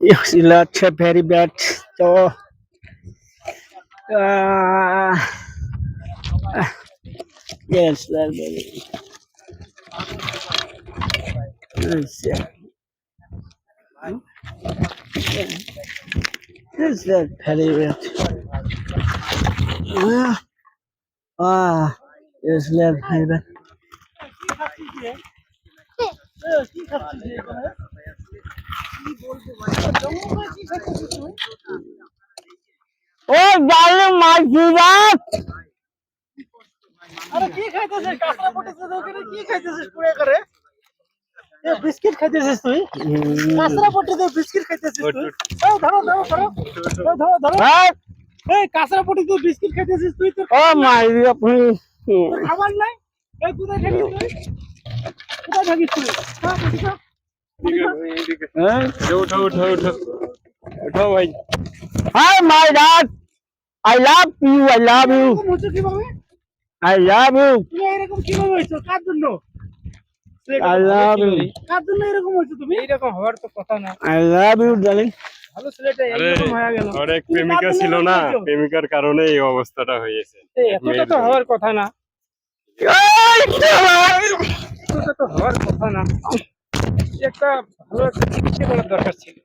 It's a very bad. So, uh, yes, that's very. Yes, yeah. This is very bad. Ah, ah, yes, that's very bad. ও জালে মাছ দিবাত আরে কি খাইতেছিস? কাঁচরা পড়তেছিস ওখানে কি খাইতেছিস পুরে করে? এ বিস্কিট খাইতেছিস তুই? কাঁচরা বিস্কিট খাইতেছিস তুই? এই ধরো ধরো ধরো। এই ধরো ধরো। এই কাঁচরা পড়তে বিস্কিট খাইতেছিস তুই তোর ও মাই আপনি খাবার নাই? এই কোথায় থাকিস তুই কোথায় থাকিস তুই হ্যাঁ, বসি তো। বসি তো। উঠো উঠো উঠো উঠো ভাই hi my I love you I love you কীভাবে আই লাভ ইউ তুমি এরকম কীভাবে কার জন্য আই লাভ ইউ কার জন্য এরকম তুমি হওয়ার তো কথা না আই লাভ ইউ ডার্লিং ভালো ছেলেটা আরে হয়ে গেল ওর প্রেমিকা ছিল না প্রেমিকার কারণে এই অবস্থাটা হয়েছে তো হওয়ার কথা না হওয়ার কথা না। একটা ভালো একটা চিকিৎসা করার দরকার ছিল।